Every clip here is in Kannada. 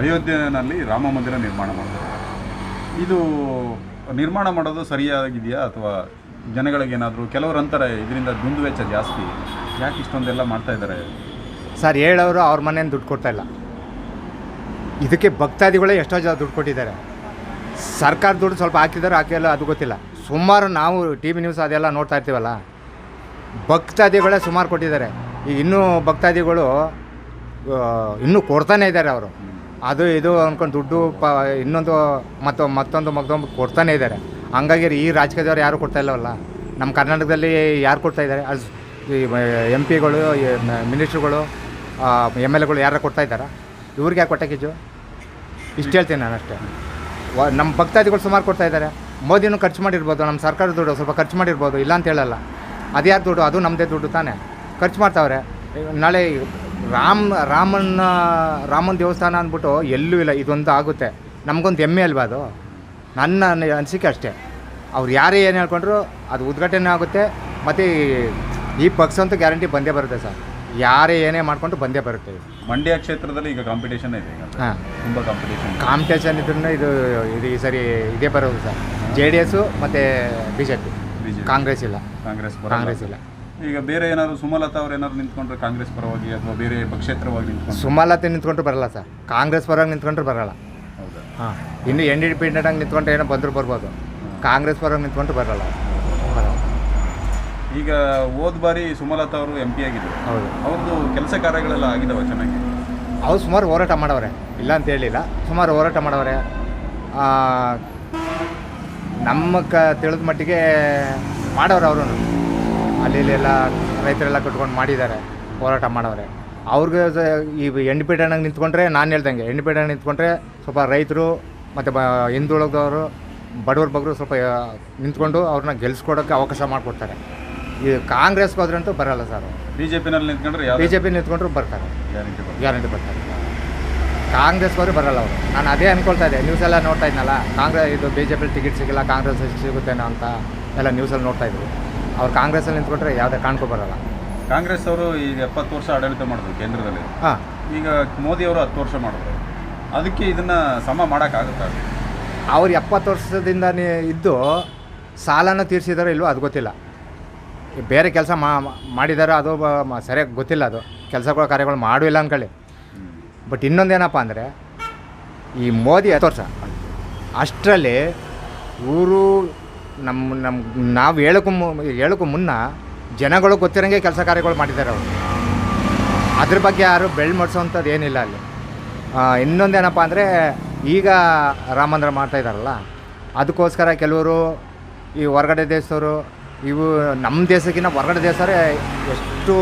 ಅಯೋಧ್ಯೆಯಲ್ಲಿ ರಾಮ ಮಂದಿರ ನಿರ್ಮಾಣ ಮಾಡಿದ್ರು. ಇದು ನಿರ್ಮಾಣ ಮಾಡೋದು ಸರಿಯಾಗಿದೆಯಾ? ಅಥವಾ ಜನಗಳಿಗೆ ಏನಾದರೂ ಕೆಲವರು ಅಂತಾರೆ, ಇದರಿಂದ ದುಂದು ವೆಚ್ಚ ಜಾಸ್ತಿ, ಯಾಕೆ ಇಷ್ಟೊಂದೆಲ್ಲ ಮಾಡ್ತಾ ಇದ್ದಾರೆ? ಸರ್, ಹೇಳೋರು ಅವ್ರ ಮನೇನ ದುಡ್ಡು ಕೊಡ್ತಾ ಇಲ್ಲ. ಇದಕ್ಕೆ ಭಕ್ತಾದಿಗಳೇ ಎಷ್ಟೋ ಜನ ದುಡ್ಡು ಕೊಟ್ಟಿದ್ದಾರೆ. ಸರ್ಕಾರ ದುಡ್ಡು ಸ್ವಲ್ಪ ಹಾಕಿದ್ದಾರೆ ಹಾಕಿಲ್ಲ ಅದು ಗೊತ್ತಿಲ್ಲ. ಸುಮಾರು ನಾವು ಟಿ ವಿ ನ್ಯೂಸ್ ಅದೆಲ್ಲ ನೋಡ್ತಾ ಇರ್ತೀವಲ್ಲ, ಭಕ್ತಾದಿಗಳೇ ಸುಮಾರು ಕೊಟ್ಟಿದ್ದಾರೆ. ಈಗ ಇನ್ನೂ ಭಕ್ತಾದಿಗಳು ಇನ್ನೂ ಕೊಡ್ತಾನೆ ಇದ್ದಾರೆ ಅವರು. ಅದು ಇದು ಅಂದ್ಕೊಂಡು ದುಡ್ಡು ಪ, ಇನ್ನೊಂದು ಮತ್ತು, ಮತ್ತೊಂದು ಮತ್ತೊಂದು ಕೊಡ್ತಾನೆ ಇದ್ದಾರೆ ಹಂಗಾಗಿ ಈ ರಾಜಕೀಯದವ್ರು ಯಾರು ಕೊಡ್ತಾ ಇಲ್ಲವಲ್ಲ? ನಮ್ಮ ಕರ್ನಾಟಕದಲ್ಲಿ ಯಾರು ಕೊಡ್ತಾ ಇದ್ದಾರೆ ಅದು ಈ ಎಂ ಪಿಗಳು ಮಿನಿಸ್ಟ್ರುಗಳು ಎಂ ಎಲ್ ಎಗಳು ಯಾರು ಕೊಡ್ತಾ ಇದ್ದಾರಾ? ಇವ್ರಿಗೆ ಯಾಕೆ ಕೊಟ್ಟೆ ಕಿಜು ಇಷ್ಟು ಹೇಳ್ತೀನಿ ನಾನು ಅಷ್ಟೇ. ನಮ್ಮ ಭಕ್ತಾದಿಗಳು ಸುಮಾರು ಕೊಡ್ತಾ ಇದ್ದಾರೆ. ಮೋದಿನೂ ಖರ್ಚು ಮಾಡಿರ್ಬೋದು ನಮ್ಮ ಸರ್ಕಾರದ ದುಡ್ಡು ಸ್ವಲ್ಪ ಖರ್ಚು ಮಾಡಿರ್ಬೋದು ಇಲ್ಲ ಅಂತ ಹೇಳಲ್ಲ. ಅದು ಯಾರು ದುಡ್ಡು? ಅದು ನಮ್ಮದೇ ದುಡ್ಡು ತಾನೇ. ಖರ್ಚು ಮಾಡ್ತಾವ್ರೆ. ನಾಳೆ ರಾಮ್ ರಾಮನ ರಾಮನ ದೇವಸ್ಥಾನ ಅಂದ್ಬಿಟ್ಟು ಎಲ್ಲೂ ಇಲ್ಲ ಇದೊಂದು ಆಗುತ್ತೆ. ನಮಗೊಂದು ಹೆಮ್ಮೆ ಅಲ್ವಾ ಅದು? ನನ್ನ ಅನಿಸಿಕೆ ಅಷ್ಟೇ. ಅವ್ರು ಯಾರೇ ಏನು ಹೇಳ್ಕೊಂಡ್ರು ಅದು ಉದ್ಘಾಟನೆ ಆಗುತ್ತೆ. ಮತ್ತು ಈ ಪಕ್ಷ ಅಂತೂ ಗ್ಯಾರಂಟಿ ಬಂದೇ ಬರುತ್ತೆ ಸರ್. ಯಾರೇ ಏನೇ ಮಾಡಿಕೊಂಡು ಬಂದೇ ಬರುತ್ತೆ. ಮಂಡ್ಯ ಕ್ಷೇತ್ರದಲ್ಲಿ ಈಗ ಕಾಂಪಿಟೇಷನ್ ಇದೆ ಹಾಂ. ತುಂಬ ಕಾಂಪಿಟೇಷನ್ ಕಾಂಪಿಟೇಷನ್ ಇದ್ರೂ ಇದು ಇದು ಈ ಸರಿ ಇದೇ ಬರೋದು ಸರ್. ಜೆ ಡಿ ಎಸ್ಸು ಮತ್ತು B J P BJP Congress ಇಲ್ಲ. ಕಾಂಗ್ರೆಸ್ ಕಾಂಗ್ರೆಸ್ ಇಲ್ಲ. ಈಗ ಬೇರೆ ಏನಾದ್ರು ಸುಮಲತಾ ಅವ್ರು ಏನಾದ್ರು ನಿಂತ್ಕೊಂಡ್ರೆ ಕಾಂಗ್ರೆಸ್ ಪರವಾಗಿ ಅಥವಾ ಬೇರೆ ಪಕ್ಷೇತರವಾಗಿ ನಿಂತ್ಕೊಂಡು ಸುಮಲತೆ ನಿಂತ್ಕೊಂಡ್ರು ಬರಲ್ಲ ಸರ್. ಕಾಂಗ್ರೆಸ್ ಪರವಾಗಿ ನಿಂತ್ಕೊಂಡ್ರು ಬರಲ್ಲ. ಹೌದಾ? ಹಾಂ ಇನ್ನು ಪಿ ಆಗಿ ನಿಂತ್ಕೊಂಡ್ರೆ ಏನೋ ಬಂದರೂ ಬರ್ಬೋದು. ಕಾಂಗ್ರೆಸ್ ಪರವಾಗಿ ನಿಂತ್ಕೊಂಡ್ರು ಬರಲ್ಲ. ಬರಲ್ಲ. ಈಗ ಹೋದ ಬಾರಿ ಸುಮಲತಾ ಅವರು ಎಂ ಪಿ ಆಗಿದ್ರು. ಹೌದು. ಅವ್ರದ್ದು ಕೆಲಸ ಕಾರ್ಯಗಳೆಲ್ಲ ಆಗಿದ್ದಾವೆ ಚೆನ್ನಾಗಿ? ಅವ್ರು ಸುಮಾರು ಹೋರಾಟ ಮಾಡವ್ರೆ. ಇಲ್ಲ ಅಂತ ಹೇಳಿಲ್ಲ. ಸುಮಾರು ಹೋರಾಟ ಮಾಡವ್ರೆ. ಆ, ನಮ್ಮ ಕ ತಿಳಿದ ಮಟ್ಟಿಗೆ ಮಾಡವ್ರೆ ಅವರು ಅಲ್ಲಿ ಇಲ್ಲಿ ಎಲ್ಲ ರೈತರೆಲ್ಲ ಕಟ್ಕೊಂಡು ಮಾಡಿದ್ದಾರೆ ಹೋರಾಟ ಮಾಡೋರೆ. ಅವ್ರಿಗೆ ಈ ಆಗಿ ನಿಂತ್ಕೊಂಡ್ರೆ ನಾನು ಹೇಳ್ದಂಗೆ ಇಂಡಿಪೆಂಡೆಂಟ್ ನಿಂತ್ಕೊಂಡ್ರೆ ಸ್ವಲ್ಪ ರೈತರು ಮತ್ತು ಬ ಹಿಂದುಳಿದವರು ಬಡವ್ರ ಬಗ್ಗರು ಸ್ವಲ್ಪ ನಿಂತ್ಕೊಂಡು ಅವ್ರನ್ನ ಗೆಲ್ಸ್ಕೊಡೋಕ್ಕೆ ಅವಕಾಶ ಮಾಡಿಕೊಡ್ತಾರೆ. ಈ ಕಾಂಗ್ರೆಸ್ಗೆ ಹೋದ್ರಂತೂ ಬರಲ್ಲ ಸರ್. ಬಿಜೆಪಿನಲ್ಲಿ ನಿಂತ್ಕೊಂಡ್ರೆ ಬಿ ಜೆ ಪಿ ನಿಂತ್ಕೊಂಡ್ರು ಬರ್ತಾರೆ. ಗ್ಯಾರಂಟಿ ಬರ್ತಾರೆ ಕಾಂಗ್ರೆಸ್ ಹೋದ್ರೆ ಬರಲ್ಲ ಅವರು. ನಾನು ಅದೇ ಅನ್ಕೊಳ್ತಾ ಇದ್ದೆ ನ್ಯೂಸ್ ಎಲ್ಲ ನೋಡ್ತಾ ಇದ್ನಲ್ಲ ಕಾಂಗ್ರೆಸ್ ಇದು ಬಿ ಜೆ ಪಿಲಿ ಟಿಕೆಟ್ ಸಿಗಲ್ಲ ಕಾಂಗ್ರೆಸ್ ಸಿಗುತ್ತೇನೋ ಅಂತ ಎಲ್ಲ ನ್ಯೂಸಲ್ಲಿ ನೋಡ್ತಾ ಇದ್ವಿ. ಅವ್ರು ಕಾಂಗ್ರೆಸ್ಸಲ್ಲಿ ನಿಂತ್ಕೊಂಡ್ರೆ ಯಾವುದೇ ಕಾಣ್ಕೊ ಬರಲ್ಲ. ಕಾಂಗ್ರೆಸ್ ಅವರು ಈಗ ಎಪ್ಪತ್ತು ವರ್ಷ ಆಡಳಿತ ಮಾಡಿದ್ರು ಕೇಂದ್ರದಲ್ಲಿ. ಹಾಂ. ಈಗ ಮೋದಿ ಅವರು ಹತ್ತು ವರ್ಷ ಮಾಡಿದ್ರು. ಅದಕ್ಕೆ ಇದನ್ನ ಸಮ ಮಾಡೋಕ್ಕಾಗುತ್ತಾ? ಅವ್ರು ಎಪ್ಪತ್ತು ವರ್ಷದಿಂದ ಇದ್ದು ಸಾಲನ ತೀರಿಸಿದಾರೋ ಇಲ್ವೋ ಅದು ಗೊತ್ತಿಲ್ಲ. ಬೇರೆ ಕೆಲಸ ಮಾಡಿದಾರೋ ಅದು ಮ- ಸರಿಯಾಗಿ ಗೊತ್ತಿಲ್ಲ ಅದು. ಕೆಲಸಗಳು ಕಾರ್ಯಗಳು ಮಾಡುವಿಲ್ಲ ಇಲ್ಲ ಅಂದ್ಕೊಳ್ಳಿ ಬಟ್ ಇನ್ನೊಂದೇನಪ್ಪ ಅಂದರೆ ಈ ಮೋದಿ ಹತ್ತು ವರ್ಷ. ಅಷ್ಟರಲ್ಲಿ ಇವರು ನಮ್ಮ ನಮ್ಮ ನಾವು ಹೇಳೋಕ್ಕೂ ಮು ಹೇಳೋಕ್ಕೂ ಮುನ್ನ ಜನಗಳು ಗೊತ್ತಿರೋಂಗೆ ಕೆಲಸ ಕಾರ್ಯಗಳು ಮಾಡಿದ್ದಾರೆ ಅವರು. ಅದ್ರ ಬಗ್ಗೆ ಯಾರು ಬೆಳ್ ಮಾಡಿಸೋವಂಥದ್ದು ಏನಿಲ್ಲ ಅಲ್ಲಿ. ಇನ್ನೊಂದೇನಪ್ಪ ಅಂದರೆ ಈಗ ರಾಮಂದ್ರ ಮಂದಿರ ಮಾಡ್ತಾ ಇದ್ದಾರಲ್ಲ, ಅದಕ್ಕೋಸ್ಕರ ಕೆಲವರು ಈ ಹೊರಗಡೆ ದೇಶದವರು, ಇವು ನಮ್ಮ ದೇಶಕ್ಕಿಂತ ಹೊರಗಡೆ ದೇಶವರೇ ಎಷ್ಟು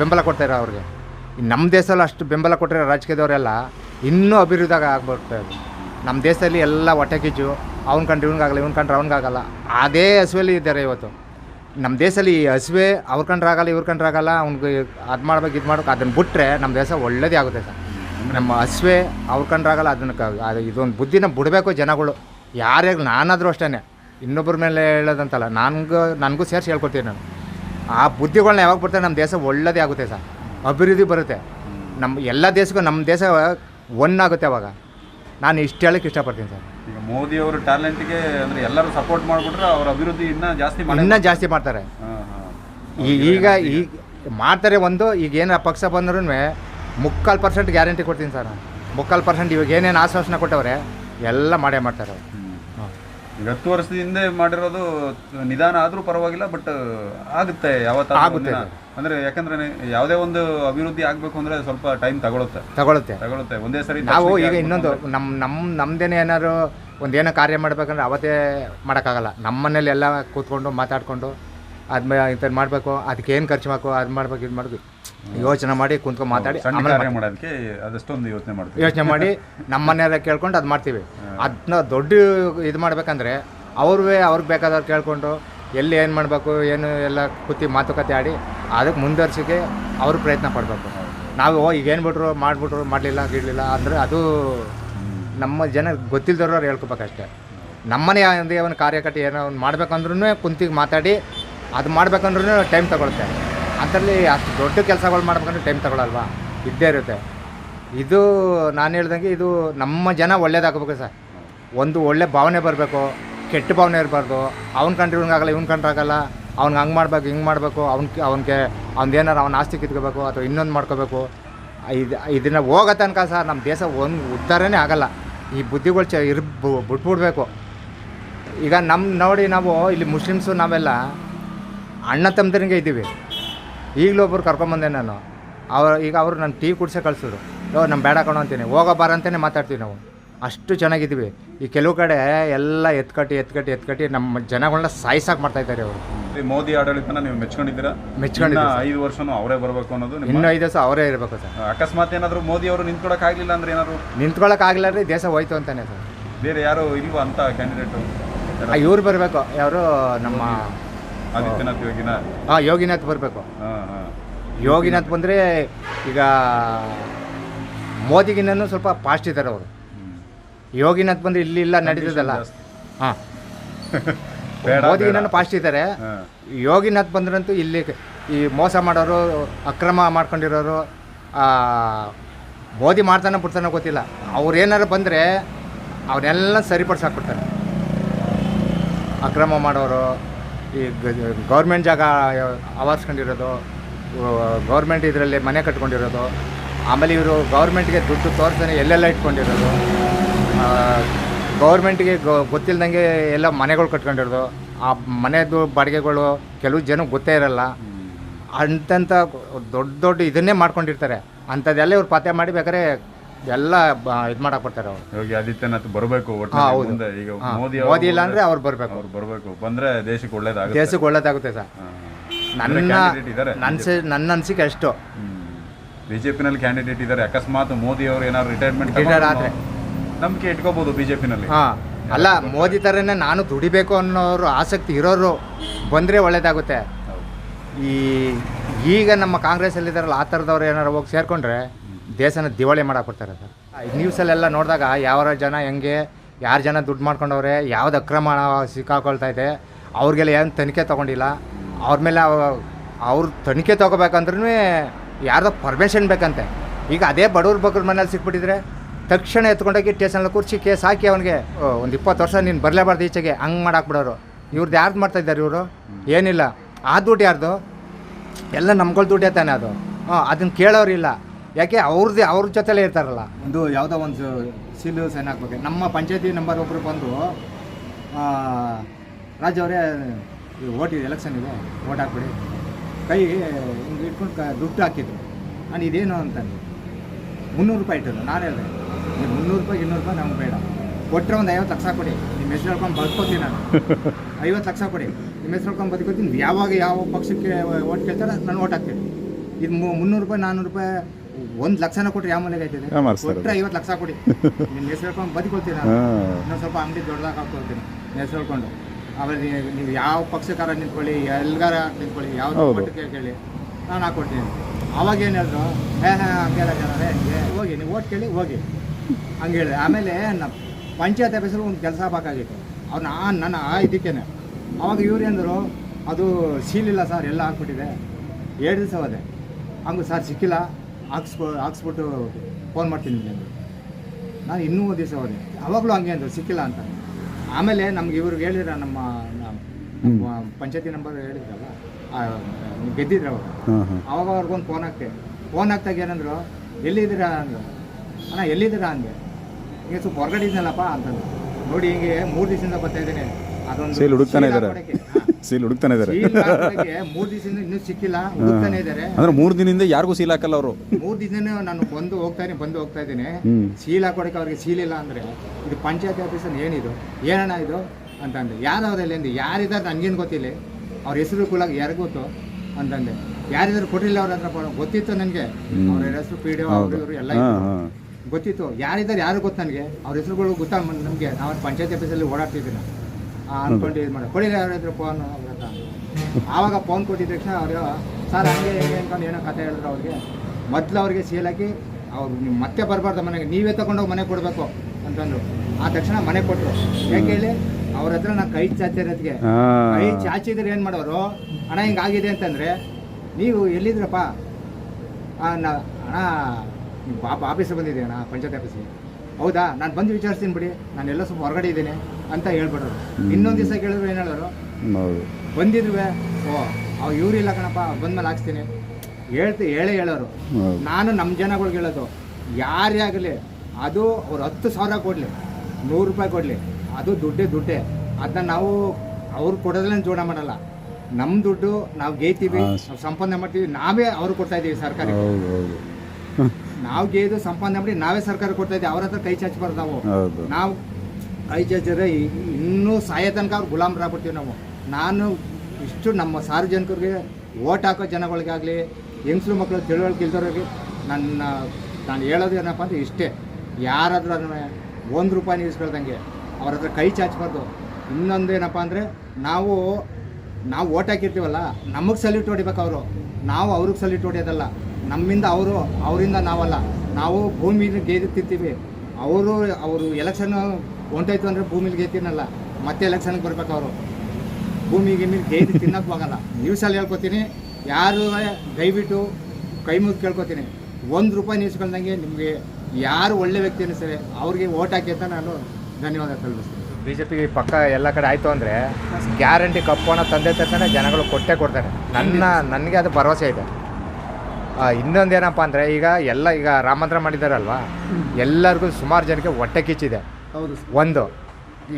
ಬೆಂಬಲ ಕೊಡ್ತಾರೆ ಅವ್ರಿಗೆ. ನಮ್ಮ ದೇಶದಲ್ಲಿ ಅಷ್ಟು ಬೆಂಬಲ ಕೊಟ್ಟಿರೋ ರಾಜಕೀಯದವರೆಲ್ಲ ಇನ್ನೂ ಅಭಿವೃದ್ಧಿ ಆಗ್ಬಿಡ್ತಾ ನಮ್ಮ ದೇಶದಲ್ಲಿ ಎಲ್ಲ ಹೊಟ್ಟೆ ಕಿಚ್ಚು ಅವ್ನ ಕಂಡ್ರೆ ಇವನಿಗಾಗಲ್ಲ ಇವ್ನ ಕಂಡ್ರೆ ಅವನಿಗಾಗಲ್ಲ ಅದೇ ಹಸುವಲ್ಲಿ ಇದ್ದಾರೆ ಇವತ್ತು. ನಮ್ಮ ದೇಶದಲ್ಲಿ ಈ ಹಸುವೆ ಅವ್ರ ಕಂಡ್ರೆ ಆಗಲ್ಲ, ಇವ್ರ ಕಂಡ್ರೆ ಆಗಲ್ಲ, ಅವ್ನಿಗೆ ಅದು ಮಾಡ್ಬೇಕು, ಇದು ಮಾಡ್ಬೇಕು ಅದನ್ನು ಬಿಟ್ಟರೆ ನಮ್ಮ ದೇಶ ಒಳ್ಳೇದೇ ಆಗುತ್ತೆ ಸರ್. ನಮ್ಮ ಹಸುವೆ ಅವ್ರ ಕಂಡ್ರೆ ಆಗಲ್ಲ, ಅದನ್ನು ಅದು ಇದೊಂದು ಬುದ್ಧಿನ ಬಿಡಬೇಕು ಜನಗಳು. ಯಾರೇ ನಾನಾದರೂ ಅಷ್ಟೇ ಇನ್ನೊಬ್ಬರ ಮೇಲೆ ಹೇಳೋದಂತಲ್ಲ, ನನಗೂ ನನಗೂ ಸೇರಿಸಿ ಹೇಳ್ಕೊಡ್ತೀನಿ ನಾನು. ಆ ಬುದ್ಧಿಗಳನ್ನ ಯಾವಾಗ ಬರ್ತಾರೆ ನಮ್ಮ ದೇಶ ಒಳ್ಳೇದೇ ಆಗುತ್ತೆ ಸರ್. ಅಭಿವೃದ್ಧಿ ಬರುತ್ತೆ. ನಮ್ಮ ಎಲ್ಲ ದೇಶಕ್ಕೂ ನಮ್ಮ ದೇಶ ಒನ್ ಆಗುತ್ತೆ ಅವಾಗ. ನಾನು ಇಷ್ಟು ಹೇಳಕ್ಕೆ ಇಷ್ಟಪಡ್ತೀನಿ ಸರ್. ಈಗ ಮೋದಿ ಅವರ ಟ್ಯಾಲೆಂಟ್ಗೆ ಅಂದ್ರೆ ಎಲ್ಲರೂ ಸಪೋರ್ಟ್ ಮಾಡಿಬಿಟ್ರೆ ಅವ್ರ ಅಭಿವೃದ್ಧಿ ಇನ್ನೂ ಜಾಸ್ತಿ ಮಾಡಿ ಇನ್ನೂ ಜಾಸ್ತಿ ಮಾಡ್ತಾರೆ. ಈ- ಈಗ ಈಗ ಮಾಡ್ತಾರೆ ಒಂದು ಈಗ ಏನು ಪಕ್ಷ ಬಂದ್ರೂ ಮುಕ್ಕಾಲು ಪರ್ಸೆಂಟ್ ಗ್ಯಾರಂಟಿ ಕೊಡ್ತೀನಿ ಸರ್ ನಾನು. ಮುಕ್ಕಾಲು ಪರ್ಸೆಂಟ್ ಇವಾಗ ಏನೇನು ಆಶ್ವಾಸನೆ ಕೊಟ್ಟವ್ರೆ ಎಲ್ಲ ಮಾಡೇ ಮಾಡ್ತಾರೆ ಅವ್ರು. ಹಾಂ. ಈಗ ಹತ್ತು ವರ್ಷದ ಹಿಂದೆ ಮಾಡಿರೋದು ನಿಧಾನ ಆದ್ರೂ ಪರವಾಗಿಲ್ಲ ಬಟ್ ಆಗುತ್ತೆ ಯಾವತ್ತಾದ್ರೂ ಆಗುತ್ತೆ ಒಂದಿನ. ಅಂದ್ರೆ ಯಾಕಂದ್ರೆ ಯಾವುದೇ ಒಂದು ಅಭಿವೃದ್ಧಿ ಆಗ್ಬೇಕು ಅಂದ್ರೆ ಸ್ವಲ್ಪ ಟೈಮ್ ತಗೊಳುತ್ತೆ. ತಗೊಳುತ್ತೆ. ತಗೊಳುತ್ತೆ. ಒಂದೇ ಸರಿ ನಾವು ಈಗ ಇನ್ನೊಂದು ನಮ್ ನಮ್ಮ ನಮ್ಮ ನಮ್ಮದೇನೆ ಏನಾದ್ರು ಒಂದೇನೋ ಕಾರ್ಯ ಮಾಡ್ಬೇಕಂದ್ರೆ ಅವತ್ತೇ ಮಾಡೋಕ್ಕಾಗಲ್ಲ. ನಮ್ಮ ಮನೇಲಿ ಎಲ್ಲ ಕೂತ್ಕೊಂಡು ಮಾತಾಡಿಕೊಂಡು ಅದ್ಮೇಲೆ ಇಂಥದ್ದು ಮಾಡಬೇಕು ಅದಕ್ಕೆ ಏನು ಖರ್ಚು ಮಾಡಬೇಕು ಅದು ಮಾಡ್ಬೇಕು ಇದು ಮಾಡ್ಬೇಕು. ಯೋಚನೆ ಮಾಡಿ ಕುಂತ್ಕೊಂಡು ಮಾತಾಡಿ ಮಾಡೋದಕ್ಕೆ ಅದಷ್ಟೊಂದು ಯೋಚನೆ ಮಾಡ್ತೀವಿ. ಯೋಚನೆ ಮಾಡಿ ನಮ್ಮ ಮನೆಯಲ್ಲ ಕೇಳ್ಕೊಂಡು ಅದು ಮಾಡ್ತೀವಿ. ಅದನ್ನ ದೊಡ್ಡ ಇದು ಮಾಡ್ಬೇಕಂದ್ರೆ ಅವ್ರವೇ ಅವ್ರಿಗೆ ಬೇಕಾದವ್ರು ಕೇಳ್ಕೊಂಡು ಎಲ್ಲಿ ಏನು ಮಾಡಬೇಕು ಏನು ಎಲ್ಲ ಕೂತಿ ಮಾತುಕತೆ ಆಡಿ ಅದಕ್ಕೆ ಮುಂದುವರ್ಸೋಕ್ಕೆ ಅವರು ಪ್ರಯತ್ನ ಪಡಬೇಕು. ನಾವು ಈಗ ಏನು ಬಿಟ್ರು, ಮಾಡಿಬಿಟ್ರು, ಮಾಡಲಿಲ್ಲ, ಗಿಡಲಿಲ್ಲ ಅಂದರೆ ಅದು ನಮ್ಮ ಜನ ಗೊತ್ತಿಲ್ದವ್ರು ಹೇಳ್ಕೊಬೇಕಷ್ಟೆ. ನಮ್ಮನೆ ಒಂದು ಒಂದು ಕಾರ್ಯಕಟ್ಟಿ ಏನೋ ಒಂದು ಮಾಡ್ಬೇಕಂದ್ರೂ ಕುಂತಿಗೆ ಮಾತಾಡಿ, ಅದು ಮಾಡ್ಬೇಕಂದ್ರೂ ಟೈಮ್ ತಗೊಳುತ್ತೆ. ಅದರಲ್ಲಿ ಅಷ್ಟು ದೊಡ್ಡ ಕೆಲಸಗಳು ಮಾಡ್ಬೇಕಂದ್ರೆ ಟೈಮ್ ತಗೊಳಲ್ವಾ? ಇದ್ದೇ ಇರುತ್ತೆ. ಇದು ನಾನು ಹೇಳ್ದಂಗೆ ಇದು ನಮ್ಮ ಜನ ಒಳ್ಳೇದಾಗಬೇಕು ಸರ್. ಒಂದು ಒಳ್ಳೆ ಭಾವನೆ ಬರಬೇಕು, ಕೆಟ್ಟ ಭಾವನೆ ಇರಬಾರ್ದು. ಅವ್ನ ಕಂಡ್ರೆ ಇವನಿಗಾಗಲ್ಲ, ಇವ್ನ ಕಂಡ್ರೆ ಆಗಲ್ಲ. ಅವ್ನಿಗೆ ಹಂಗೆ ಮಾಡ್ಬೇಕು, ಹಿಂಗೆ ಮಾಡಬೇಕು ಅವ್ನಿಗೆ ಅವ್ನಿಗೆ ಅವ್ನೇನಾರು ಅವ್ನ ಆಸ್ತಿ ಕಿತ್ಕೋಬೇಕು ಅಥವಾ ಇನ್ನೊಂದು ಮಾಡ್ಕೋಬೇಕು. ಇದು ಇದನ್ನು ಹೋಗೋ ತನಕ ಸರ್ ನಮ್ಮ ದೇಶ ಒಂದು ಉದ್ಧಾರನೇ ಆಗಲ್ಲ. ಈ ಬುದ್ಧಿಗಳು ಚ ಇರ್ ಬಿಟ್ಬಿಡ್ಬೇಕು. ಈಗ ನಮ್ಮ ನೋಡಿ ನಾವು ಇಲ್ಲಿ ಮುಸ್ಲಿಮ್ಸು ನಾವೆಲ್ಲ ಅಣ್ಣ ತಮ್ಮದ್ರಿಗೆ ಇದ್ದೀವಿ. ಈಗಲೂ ಒಬ್ರು ಕರ್ಕೊಂಬಂದೆ ನಾನು. ಅವ್ರು ಈಗ ಅವರು ನನ್ನ ಟೀ ಕುಡ್ಸೋ ಕಳಿಸಿದ್ರು ಓ ನಮ್ಮ ಬೇಡ ಕಣೋ ಅಂತೀನಿ. ಹೋಗೋ, ಬಾರ ಅಂತಲೇ ಮಾತಾಡ್ತೀವಿ ನಾವು. ಅಷ್ಟು ಚೆನ್ನಾಗಿದ್ದೀವಿ. ಈ ಕೆಲವು ಕಡೆ ಎಲ್ಲ ಎತ್ಕಟ್ಟಿ ಎತ್ಕಟ್ಟಿ ಎತ್ಕಟ್ಟಿ ನಮ್ಮ ಜನಗಳನ್ನ ಸಾಯಿಸಾಕ್ ಮಾಡ್ತಾ ಇದ್ದಾರೆ ಅವರು. ಈ ಮೋದಿ ಆಡಳಿತನ ನೀವು ಮೆಚ್ಕೊಂಡಿದ್ದೀರಾ? ಮೆಚ್ಕೊಂಡಿದ್ದೀವಿ ಇನ್ನ ಐದು ವರ್ಷನೂ ಅವರೇ ಬರಬೇಕು ಅನ್ನೋದು ನಿಮ್ಮ ಇನ್ನೂ ಐದು ದಿವಸ ಅವರೇ ಇರಬೇಕು ಸರ್. ಅಕಸ್ಮಾತ್ ಏನಾದ್ರು ಮೋದಿ ಅವರು ನಿಂತ್ಕೊಳಕ್ ಆಗ್ಲಿಲ್ಲ ಅಂದ್ರೆ ಏನಾದ್ರು? ನಿಂತ್ಕೊಳ್ಳೋಕ್ಕಾಗಲಾರ್ರಿ ದೇಶ ಹೋಯ್ತು ಅಂತಾನೆ ಸರ್. ಬೇರೆ ಯಾರು ಇಲ್ವಾ ಅಂತ ಕ್ಯಾಂಡಿಡೇಟು ಇವ್ರು ಬರಬೇಕು. ಯಾರು ನಮ್ಮ ಆದಿತ್ಯನಾಥ್ ಯೋಗಿನ ಹಾಂ ಯೋಗಿನಾಥ್ ಬರಬೇಕು. ಹಾ ಹಾ. ಯೋಗಿನಾಥ್ ಬಂದರೆ ಈಗ ಮೋದಿಗಿನ್ನೂ ಸ್ವಲ್ಪ ಫಾಸ್ಟ್ ಇದ್ದಾರೆ ಅವರು. ಯೋಗಿನಾಥ್ ಬಂದ್ರೆ ಇಲ್ಲಿ ಇಲ್ಲ ನಡೀತದಲ್ಲ. ಮೋದಿ ಹಾಂ ಫಾಸ್ಟ್ ಇದ್ದಾರೆ. ಯೋಗಿನಾಥ್ ಬಂದ್ರಂತೂ ಇಲ್ಲಿ ಈ ಮೋಸ ಮಾಡೋರು ಅಕ್ರಮ ಮಾಡ್ಕೊಂಡಿರೋರು ಆ, ಮೋದಿ ಮಾಡ್ತಾನೆ ಬಿಡ್ತಾನೋ ಗೊತ್ತಿಲ್ಲ. ಅವ್ರು ಏನಾರು ಬಂದರೆ ಅವನ್ನೆಲ್ಲ ಸರಿಪಡಿಸಾಕ್ಬಿಡ್ತಾರೆ. ಅಕ್ರಮ ಮಾಡೋರು ಈ ಗೌರ್ಮೆಂಟ್ ಜಾಗ ಆವರಿಸ್ಕೊಂಡಿರೋದು ಗೌರ್ಮೆಂಟ್ ಇದರಲ್ಲಿ ಮನೆ ಕಟ್ಕೊಂಡಿರೋದು ಆಮೇಲೆ ಇವರು ಗೌರ್ಮೆಂಟ್ಗೆ ದುಡ್ಡು ತೋರಿಸ್ತಾನೆ ಎಲ್ಲೆಲ್ಲ ಇಟ್ಕೊಂಡಿರೋದು. ಗೌರ್ಮೆಂಟ್ಗೆ ಗೊತ್ತಿಲ್ದಂಗೆ ಎಲ್ಲ ಮನೆಗಳು ಕಟ್ಕೊಂಡಿರೋದು. ಆ ಮನೆದು ಬಾಡಿಗೆಗಳು ಕೆಲವು ಜನಕ್ಕೆ ಗೊತ್ತೇ ಇರಲ್ಲ. ಅಂತಂಥ ದೊಡ್ಡ ದೊಡ್ಡ ಇದನ್ನೇ ಮಾಡ್ಕೊಂಡಿರ್ತಾರೆ. ಅಂಥದ್ದೆಲ್ಲ ಇವ್ರು ಪತ್ತೆ ಮಾಡಿ ಬೇಕಾದ್ರೆ ಎಲ್ಲ ಇದು ಮಾಡಕ್ ಬರ್ತಾರೆ ಅವ್ರು. ಯೋಗಿ ಆದಿತ್ಯನಾಥ್ ಬರಬೇಕು ಒಟ್ಟು ಈಗ ಮೋದಿ ಮೋದಿ ಇಲ್ಲ ಅಂದ್ರೆ ಅವ್ರು ಬರಬೇಕು. ಅವ್ರು ಬರಬೇಕು. ಬಂದ್ರೆ ದೇಶಕ್ಕೆ ಒಳ್ಳೇದಾಗುತ್ತೆ. ದೇಶಕ್ಕೆ ಒಳ್ಳೇದಾಗುತ್ತೆ ಸರ್. ನನ್ನ ನನ್ನ ನನ್ನ ಅನಿಸಿಕೆ ಅಷ್ಟು. ಬಿಜೆಪಿನಲ್ಲಿ ಕ್ಯಾಂಡಿಡೇಟ್ ಇದ್ದಾರೆ ಅಕಸ್ಮಾತ್ ಮೋದಿ ಅವರು ಏನಾದ್ರು ರಿಟೈರ್ಮೆಂಟ್ ರಿಟೈರ್ ಆದ್ರೆ. ನಂಬಿಕೆ ಇಟ್ಕೋಬಹುದು ಬಿಜೆಪಿನಲ್ಲಿ. ಹಾಂ ಅಲ್ಲ ಮೋದಿ ಥರನೇ ನಾನು ದುಡಿಬೇಕು ಅನ್ನೋರು ಆಸಕ್ತಿ ಇರೋರು ಬಂದರೆ ಒಳ್ಳೇದಾಗುತ್ತೆ. ಈ ಈಗ ನಮ್ಮ ಕಾಂಗ್ರೆಸ್ ಕಾಂಗ್ರೆಸ್ಸಲ್ಲಿದ್ದಾರಲ್ಲ ಆ ಥರದವ್ರು ಏನಾರು ಹೋಗಿ ಸೇರಿಕೊಂಡ್ರೆ ದೇಶನ ದಿವಾಳಿ ಮಾಡಾಕ್ಬಿಡ್ತಾರೆ ಸರ್. ನ್ಯೂಸಲ್ಲೆಲ್ಲ ನೋಡಿದಾಗ ಯಾವ ಜನ ಹೆಂಗೆ ಯಾರು ಜನ ದುಡ್ಡು ಮಾಡ್ಕೊಂಡವ್ರೆ ಯಾವ್ದು ಅಕ್ರಮ ಸಿಕ್ಕಾಕೊಳ್ತಾ ಇದೆ ಅವ್ರಿಗೆಲ್ಲ ಏನು ತನಿಖೆ ತೊಗೊಂಡಿಲ್ಲ. ಅವ್ರ ಮೇಲೆ ಅವ್ರ ಅವ್ರು ತನಿಖೆ ತೊಗೋಬೇಕಂದ್ರೂ ಯಾರ್ದೋ ಪರ್ಮಿಷನ್ ಬೇಕಂತೆ. ಈಗ ಅದೇ ಬಡವ್ರ ಬಗ್ರ ಮನೇಲಿ ಸಿಕ್ಬಿಟ್ಟಿದ್ರೆ ತಕ್ಷಣ ಎತ್ಕೊಂಡೋಗಿ ಸ್ಟೇಷನಲ್ಲಿ ಕೂರಿಸಿ ಕೇಸ್ ಹಾಕಿ ಅವನಿಗೆ ಒಂದು ಇಪ್ಪತ್ತು ವರ್ಷ ನೀನು ಬರಲೇಬಾರ್ದು ಈಚೆಗೆ ಹಂಗೆ ಮಾಡಾಕ್ಬಿಡೋರು. ಇವ್ರದ್ದು ಯಾರ್ದು ಮಾಡ್ತಾ ಇದ್ದಾರೆ ಇವರು? ಏನಿಲ್ಲ. ಆ ದುಡ್ಡು ಯಾರ್ದು? ಎಲ್ಲ ನಮ್ಗಳ ದುಡ್ಡೇ ತಾನೆ ಅದು. ಹಾಂ ಅದನ್ನು ಕೇಳೋರಿಲ್ಲ ಯಾಕೆ ಅವ್ರದ್ದೇ ಅವ್ರ ಜೊತೆಲೇ ಇರ್ತಾರಲ್ಲ. ಒಂದು ಯಾವುದೋ ಒಂದು ಸೀಲು ಸೈನ್ ಹಾಕ್ಬೇಕು. ನಮ್ಮ ಪಂಚಾಯತಿ ನಂಬರ್ ಒಬ್ಬರು ಬಂದು ಆ, ರಾಜ್ ಅವರೇ ಓಟ್ ಇದೆ ಎಲೆಕ್ಷನ್ ಇದೆ ಓಟ್ ಹಾಕ್ಬಿಡಿ. ಕೈ ಹಿಂಗೆ ಇಟ್ಕೊಂಡು ದುಡ್ಡು ಹಾಕಿದ್ರು. ನಾನು ಇದೇನು ಅಂತಂದು ಮುನ್ನೂರು ರೂಪಾಯಿ ಇಟ್ಟರು ನಾನು ಹೇಳಿದೆ. ನೀವು ಮುನ್ನೂರು ರೂಪಾಯಿ ಇನ್ನೂರು ರೂಪಾಯಿ ನಮ್ಗೆ ಬೇಡ. ಕೊಟ್ಟರೆ ಒಂದು ಐವತ್ತು ಲಕ್ಷ ಕೊಡಿ. ನಿಮ್ಮ ಹೆಸರು ಹೇಳ್ಕೊಂಡು ಬದುಕೋತೀನಿ ನಾನು. ಐವತ್ತು ಲಕ್ಷ ಕೊಡಿ. ನಿಮ್ಮ ಹೆಸರು ಹೇಳ್ಕೊಂಡು ಬದುಕೋತೀನಿ ಯಾವಾಗ ಯಾವ ಪಕ್ಷಕ್ಕೆ ಓಟ್ ಕೇಳ್ತಾರೆ ನಾನು ಓಟ್ ಹಾಕ್ತೀನಿ. ಇದು ಮುನ್ನೂರು ರೂಪಾಯಿ ನಾನ್ನೂರು ರೂಪಾಯಿ ಒಂದು ಲಕ್ಷನ ಕೊಟ್ಟರೆ ಯಾವ ಮನೆಗೆ ಆಯ್ತದೆ? ಕೊಟ್ಟರೆ ಐವತ್ತು ಲಕ್ಷ ಕೊಡಿ. ನಿಮ್ಮ ಹೆಸರು ಹೇಳ್ಕೊಂಡು ಬದುಕೋತೀನಿ ನಾನು. ಇನ್ನೊಂದು ಸ್ವಲ್ಪ ಅಂಗಡಿ ದೊಡ್ಡದಾಗಿ ಹಾಕ್ಕೊಳ್ತೀನಿ. ಹೆಸರು ಹೇಳ್ಕೊಂಡು. ಆಮೇಲೆ ನೀವು- ಯಾವ ಪಕ್ಷಕಾರ ನಿಂತ್ಕೊಳ್ಳಿ ಎಲ್ಗಾರ ನಿಂತ್ಕೊಳ್ಳಿ ಯಾವ ಕೇಳಿ. ನಾನು ಹಾಕ್ಕೊಡ್ತೀನಿ. ಅವಾಗ ಏನು ಹೇಳಿದ್ರು? ಹೇ ಹೇ ಹಂಗೆಲ್ಲ ಜನರೇ ಹೋಗಿ. ನೀವು ಓಟ್ ಕೇಳಿ ಹೋಗಿ. ಹಂಗೆ ಹೇಳಿದೆ. ಆಮೇಲೆ ನಮ್ಮ ಪಂಚಾಯತ್ ಆಫೀಸಲ್ಲಿ ಒಂದು ಕೆಲಸ ಬೇಕಾಗಿತ್ತು. ಅವ್ರು ನಾನು ನನ್ನ ಆ ಇದಕ್ಕೇನೆ. ಅವಾಗ ಇವ್ರು ಏನಂದರು ಅದು ಸೀಲಿಲ್ಲ ಸರ್ ಎಲ್ಲ ಹಾಕ್ಬಿಟ್ಟಿದೆ. ಎರಡು ದಿವಸ ಹೋದೆ. ಹಂಗೆ ಸರ್ ಸಿಕ್ಕಿಲ್ಲ. ಹಾಕ್ಸ್ಬೋ ಹಾಕ್ಸ್ಬಿಟ್ಟು ಫೋನ್ ಮಾಡ್ತೀನಿ ಅಂದ್ರು. ನಾನು ಇನ್ನೂ ಒಂದು ದಿವಸ ಹೋದೆ. ಅವಾಗಲೂ ಹಂಗೆ ಅಂದರು ಸಿಕ್ಕಿಲ್ಲ ಅಂತ. ಆಮೇಲೆ ನಮ್ಗೆ ಇವ್ರಿಗೆ ಹೇಳಿದ್ರ ನಮ್ಮ ನಮ್ಮ ಪಂಚಾಯತಿ ನಂಬರ್ ಹೇಳಿದ್ರಲ್ಲ ಗೆದ್ದಿದ್ರ ಅವಾಗ ಅವಾಗ ಅವ್ರಿಗೊಂದು ಫೋನ್ ಹಾಕ್ತೆ ಫೋನ್ ಹಾಕ್ದಾಗ ಏನಂದ್ರು ಎಲ್ಲಿದ್ದೀರಾ ಅಂದ್ರು. ಅಣ್ಣ ಎಲ್ಲಿದ್ದೀರ ಅಂದೆ ಹಿಂಗೆ ಸ್ವಲ್ಪ ಹೊರಗಡೆ ಇದ್ನಲ್ಲಪ್ಪ ಅಂತಂದು. ನೋಡಿ ಹಿಂಗೆ ಮೂರು ದಿವಸದಿಂದ ಬರ್ತಾ ಇದ್ದೀನಿ. ಅದೊಂದು ಸೀಲ್ ಹುಡುಕ್ತಾನೆ ಇದ್ದಾರೆ. ಸೀಲ್ ಹುಡುಕ್ತಾನೆ ಇದ್ದಾರೆ. ಮೂರ್ ದಿವಸದಿಂದ ಇನ್ನೂ ಸಿಕ್ಕಿಲ್ಲ. ಹುಡುಕ್ತಾನೆ ಇದ್ದಾರೆ. ಅಂದ್ರೆ ಮೂರು ದಿನದಿಂದ ಯಾರಿಗೂ ಸೀಲ್ ಹಾಕಲ್ಲ ಅವರು. ಮೂರು ದಿನನೇ ನಾನು ಬಂದು ಹೋಗ್ತಾ ಇದ್ದೀನಿ ಬಂದು ಹೋಗ್ತಾ ಇದ್ದೀನಿ. ಸೀಲ್ ಹಾಕೋಡಕ್ಕೆ ಅವ್ರಿಗೆ ಸೀಲ್ ಇಲ್ಲ ಅಂದ್ರೆ ಇದು ಪಂಚಾಯತ್ ಆಫೀಸ್ ಏನಿದು? ಏನಣ್ಣ ಇದು? ಅಂತಂದೆ. ಯಾರವರಲ್ಲಿ ಅಂದು? ಯಾರಿದ್ದಾರೆ ನನಗೇನು ಗೊತ್ತಿಲ್ಲ. ಅವ್ರ ಹೆಸರು ಕೂಡ ಯಾರಿಗೂ ಗೊತ್ತು? ಅಂತಂದೆ. ಯಾರಿದ್ರು ಕೊಟ್ಟಿಲ್ಲ ಅವ್ರ ಹತ್ರ ಗೊತ್ತಿತ್ತು ನನಗೆ. ಅವ್ರ ಹೆಸರು ಪಿ ಡಿ ಅವರು ಇವರು ಎಲ್ಲ ಇತ್ತು. ಗೊತ್ತಿತ್ತು. ಯಾರಿದ್ದಾರೆ ಯಾರು ಗೊತ್ತು ನನಗೆ? ಅವ್ರ ಹೆಸರುಗಳು ಗೊತ್ತಾ ನಮಗೆ. ನಾವು ಪಂಚಾಯತ್ ಆಫೀಸಲ್ಲಿ ಓಡಾಡ್ತಿದ್ದೀನಿ ಅಂದ್ಕೊಂಡು ಇದು ಮಾಡಿ ಕೊಡಿಲ್ಲ ಯಾರಾದ್ರು ಫೋನ್ ಅವ್ರ ಹತ್ರ? ಆವಾಗ ಫೋನ್ ಕೊಟ್ಟಿದ್ದ ತಕ್ಷಣ ಅವರು ಸರ್ ಹಂಗೆ ಹೇಗೆ ಅನ್ಕೊಂಡು ಏನೋ ಕತೆ ಹೇಳಿದ್ರು ಅವ್ರಿಗೆ. ಮೊದಲು ಅವ್ರಿಗೆ ಸೀಲ್ ಹಾಕಿ ಅವ್ರು ನೀವು ಮತ್ತೆ ಬರಬಾರ್ದು ಮನೆಗೆ. ನೀವೇ ತೊಗೊಂಡೋಗಿ ಮನೆ ಕೊಡಬೇಕು ಅಂತಂದ್ರು. ಆ ತಕ್ಷಣ ಮನೆ ಕೊಟ್ಟರು ಯಾಕೆ ಹೇಳಿ? ಅವ್ರ ಹತ್ರ ನಾನು ಕೈ ಚಾಚಿರೋದಕ್ಕೆ ಕೈ ಚಾಚಿದ್ರೆ ಏನು ಮಾಡೋರು? ಹಣ ಹಿಂಗಾಗಿದೆ ಅಂತಂದರೆ ನೀವು ಎಲ್ಲಿದ್ರಪ್ಪ? ಹಣ ಅಣ್ಣ ನೀವು ಬಾಬಾ ಆಫೀಸಿಗೆ ಬಂದಿದ್ದೀನಾ ಪಂಚಾಯತ್ ಆಫೀಸಿಗೆ? ಹೌದಾ? ನಾನು ಬಂದು ವಿಚಾರಿಸ್ತೀನಿ ಬಿಡಿ. ನಾನು ಎಲ್ಲ ಸ್ವಲ್ಪ ಹೊರಗಡೆ ಇದ್ದೀನಿ ಅಂತ ಹೇಳ್ಬಿಡೋರು ಇನ್ನೊಂದು ದಿವಸ ಕೇಳಿದ್ರು ಏನು ಹೇಳೋರು? ಹೌದು. ಬಂದಿದ್ರು ಓ ಅವ್ ಇವ್ರು ಇಲ್ಲ ಕಣಪ್ಪ ಬಂದ್ಮೇಲೆ ಹಾಕ್ಸ್ತೀನಿ. ಹೇಳ್ತಿ ಹೇಳೇ ಹೇಳೋರು. ನಾನು ನಮ್ಮ ಜನಗಳ್ಗೆ ಹೇಳೋದು ಯಾರೇ ಆಗಲಿ ಅದು ಅವ್ರು ಹತ್ತು ಸಾವಿರ ಕೊಡಲಿ ನೂರು ರೂಪಾಯಿ ಕೊಡಲಿ ಅದು ದುಡ್ಡೇ ದುಡ್ಡೇ. ಅದನ್ನ ನಾವು ಅವ್ರು ಕೊಡೋದ್ರಲ್ಲಿ ಜೋಡ ಮಾಡಲ್ಲ. ನಮ್ಮ ದುಡ್ಡು ನಾವು ಗೇಯ್ತೀವಿ. ನಾವು ಸಂಪಾದನೆ ಮಾಡ್ತೀವಿ ನಾವೇ ಅವ್ರು ಕೊಡ್ತಾ ಇದ್ದೀವಿ ಸರ್ಕಾರಕ್ಕೆ. ನಾವು ಗೇದು ಸಂಪಾದನೆ ಮಾಡಿ ನಾವೇ ಸರ್ಕಾರ ಕೊಡ್ತಾ ಇದ್ದೀವಿ ಅವ್ರ ಹತ್ರ ಕೈ ಚಾಚಬಾರ್ದು ನಾವು. ಹೌದು. ನಾವು ಕೈ ಚಾಚಿದ್ರೆ ಇನ್ನೂ ಸಾಯೋ ತನಕ ಅವ್ರು ಗುಲಾಮರಾಗ್ಬಿಡ್ತೀವಿ ನಾವು. ನಾನು ಇಷ್ಟು ನಮ್ಮ ಸಾರ್ವಜನಿಕರಿಗೆ ಓಟ್ ಹಾಕೋ ಜನಗಳಿಗಾಗಲಿ ಹೆಂಗಸರು ಮಕ್ಕಳು ತಿಳುವಳಿಕೆ ಇಲ್ದವ್ರಿಗೆ ನನ್ನ ನಾನು ಹೇಳೋದು ಏನಪ್ಪ ಅಂದರೆ ಇಷ್ಟೇ. ಯಾರಾದ್ರೂ ಅದನ್ನ ಒಂದು ರೂಪಾಯಿ ಇಸ್ಕೊಳ್ದಂಗೆ ಅವ್ರ ಹತ್ರ ಕೈ ಚಾಚಬಾರ್ದು. ಇನ್ನೊಂದು ಏನಪ್ಪ ಅಂದರೆ ನಾವು ನಾವು ಓಟ್ ಹಾಕಿರ್ತೀವಲ್ಲ ನಮಗೆ ಸಲ್ಯೂಟ್ ಹೊಡಿಬೇಕು ಅವರು. ನಾವು ಅವ್ರಿಗೆ ಸಲ್ಯೂಟ್ ಹೊಡಿಯೋದಲ್ಲ. ನಮ್ಮಿಂದ ಅವರು ಅವರಿಂದ ನಾವಲ್ಲ. ನಾವು ಭೂಮಿನ ಗೇದು ತಿಂತೀವಿ ಅವರು ಅವರು ಎಲೆಕ್ಷನ್ ಹೊಂಟೋಯ್ತು ಅಂದರೆ ಭೂಮಿಲಿ ಗೆದ್ದಿನಲ್ಲ ಮತ್ತೆ ಎಲೆಕ್ಷನ್ಗೆ ಬರ್ಬೇಕು ಅವರು. ಭೂಮಿ ಗಿಮಿ ಗೇದಿ ತಿನ್ನಕ್ಕೆ ಹೋಗಲ್ಲ ನ್ಯೂಸಲ್ಲಿ ಹೇಳ್ಕೊತೀನಿ. ಯಾರು ದಯವಿಟ್ಟು ಕೈ ಮುಗಿದು ಕೇಳ್ಕೊತೀನಿ. ಒಂದು ರೂಪಾಯಿ ನ್ಯೂಸ್ಗಳ್ದಂಗೆ ನಿಮಗೆ ಯಾರು ಒಳ್ಳೆ ವ್ಯಕ್ತಿ ಅನಿಸ್ತಾರೆ ಅವ್ರಿಗೆ ಓಟ್ ಹಾಕಿ ಅಂತ ನಾನು ಧನ್ಯವಾದ ತಲುಪಿಸ್ತೀನಿ. ಬಿ ಜೆ ಪಿಗೆ ಪಕ್ಕ ಎಲ್ಲ ಕಡೆ ಆಯಿತು ಅಂದರೆ ಗ್ಯಾರಂಟಿ ಕಪ್ಪೋಣ ತಂದೆ ತಕ್ಷಣ ಜನಗಳು ಕೊಟ್ಟೆ ಕೊಡ್ತಾರೆ. ನನ್ನ ನನಗೆ ಅದು ಭರವಸೆ ಇದೆ. ಇನ್ನೊಂದು ಏನಪ್ಪ ಅಂದರೆ ಈಗ ಎಲ್ಲ ಈಗ ರಾಮಂತ್ರ ಮಾಡಿದಾರಲ್ವಾ? ಎಲ್ಲರಿಗೂ ಸುಮಾರು ಜನಕ್ಕೆ ಹೊಟ್ಟೆ ಕಿಚ್ಚಿದೆ. ಹೌದು ಒಂದು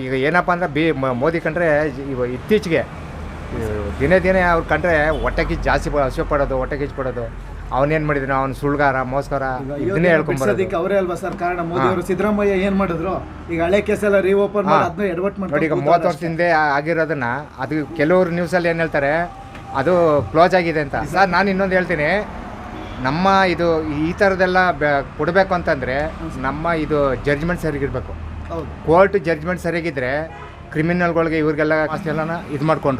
ಈಗ ಏನಪ್ಪ ಅಂದರೆ ಬಿ ಮೋದಿ ಕಂಡ್ರೆ ಇವ ಇತ್ತೀಚೆಗೆ ದಿನೇ ದಿನೇ ಅವ್ರು ಕಂಡ್ರೆ ಹೊಟ್ಟೆ ಕಿಚ್ಚು ಜಾಸ್ತಿ ಹಸಿವು ಪಡೋದು ಹೊಟ್ಟೆ ಕಿಚ್ಚು ಪಡೋದು. ಅವನೇನು ಮಾಡಿದ್ರು ಅವ್ನು ಸುಳ್ಗಾರ ಮೋಸ್ಕರ ಇದನ್ನೇ ಬಿಡ್ಸೋದಕ್ಕೆ ಅವರೇ ಅಲ್ವಾ ಸರ್? ಕಾರಣ ಮೋದಿ ಅವರು ಸಿದ್ದರಾಮಯ್ಯ ಏನು ಮಾಡಿದ್ರು? ಈಗ ಹಳೆ ಕೇಸೆಲ್ಲ ರೀಓಪನ್ ಮಾಡಿ. ಅದನ್ನ ಎಡವಟ್ ನೋಡಿ ಈಗ ಮೂವತ್ತು ವರ್ಷದಿಂದ ಹಿಂದೆ ಆಗಿರೋದನ್ನ ಅದು ಕೆಲವರು ನ್ಯೂಸಲ್ಲಿ ಏನು ಹೇಳ್ತಾರೆ? ಅದು ಕ್ಲೋಸ್ ಆಗಿದೆ ಅಂತ. ಸರ್ ನಾನು ಇನ್ನೊಂದು ಹೇಳ್ತೀನಿ. ನಮ್ಮ ಇದು ಈ ಥರದ್ದೆಲ್ಲ ಬೆ- ಕೊಡಬೇಕು ಅಂತಂದರೆ ನಮ್ಮ ಇದು ಜಡ್ಜ್ಮೆಂಟ್ ಸರಿಗಿರಬೇಕು ಕೋರ್ಟ್ ಜಡ್ಜ್ಮೆಂಟ್ ಸರಿಯಾಗಿದ್ದರೆ ಕ್ರಿಮಿನಲ್ಗಳಿಗೆ ಇವ್ರಿಗೆಲ್ಲ ಆಸ್ತಿ ಇದು ಮಾಡ್ಕೊಂಡ್ರು.